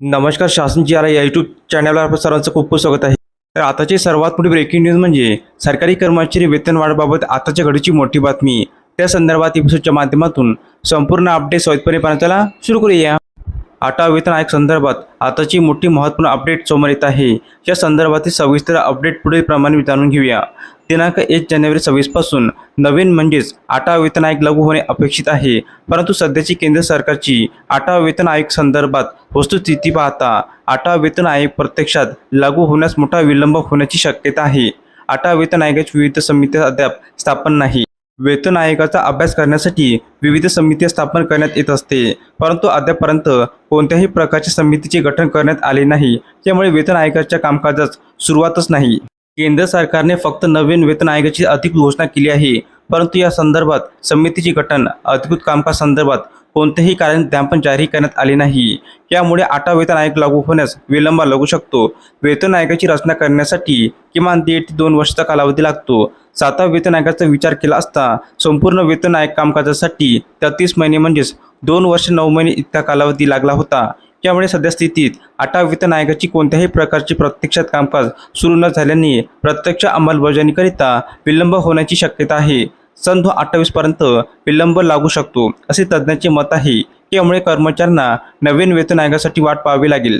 नमस्कार शासन जी आर या यूट्यूब चॅनलवर आपलं सर्वांचं खूप खूप स्वागत आहे. तर आताची सर्वात मोठी ब्रेकिंग न्यूज म्हणजे सरकारी कर्मचारी वेतनवाढबाबत आताच्या घडीची मोठी बातमी. त्या संदर्भात एपिसोडच्या माध्यमातून संपूर्ण अपडेट सोयीस्पणे पाहण्याला सुरू करूया. आठवा वेतन आयोग संदर्भात आताची मोठी महत्त्वपूर्ण अपडेट समोर येत आहे. या संदर्भातील सविस्तर अपडेट पुढील प्रमाणे जाणून घेऊया. दिनांक एक जानेवारी सव्वीसपासून नवीन म्हणजेच आठवा वेतन आयोग लागू होणे अपेक्षित आहे. परंतु सध्याची केंद्र सरकारची आठवा वेतन आयोग संदर्भात वस्तुस्थिती पाहता आठवा वेतन आयोग प्रत्यक्षात लागू होण्यास मोठा विलंब होण्याची शक्यता आहे. आठवा वेतन आयोगाची विविध समित्या अद्याप स्थापन नाही. वेतन आयोगाचा अभ्यास करण्यासाठी विविध समित्या स्थापन करण्यात येत असते. परंतु अद्यापर्यंत कोणत्याही प्रकारच्या समितीचे गठन करण्यात आले नाही. त्यामुळे वेतन आयोगाच्या कामकाजास सुरुवातच नाही. केंद्र सरकारने फक्त नवीन वेतन आयोगाची अधिक घोषणा केली आहे. परंतु या संदर्भात समितीची गठन अधिकृत कामकाज संदर्भात कोणतेही कारण ज्ञापन जारी करण्यात आले नाही. यामुळे आठवा वेतन आयोग लागू होण्यास विलंब लागू शकतो. वेतन आयोगाची रचना करण्यासाठी किमान दीड ते दोन वर्षाचा कालावधी लागतो. सातव्या वेतन आयोगाचा विचार केला असता संपूर्ण वेतन आयोग कामकाजासाठी तेहतीस महिने म्हणजेच दोन वर्ष नऊ महिने इतका कालावधी लागला होता. त्यामुळे सध्या स्थितीत वित्त वेतन कोणत्याही प्रकारचे प्रत्यक्षात कामकाज सुरू न झाल्याने प्रत्यक्ष अंमलबजावणीकरिता विलंब होण्याची शक्यता आहे. सन दोन अठ्ठावीसपर्यंत विलंब लागू शकतो असे तज्ज्ञांचे मत आहे. त्यामुळे कर्मचाऱ्यांना नवीन वेतन आयोगासाठी वाट पाहावी लागेल.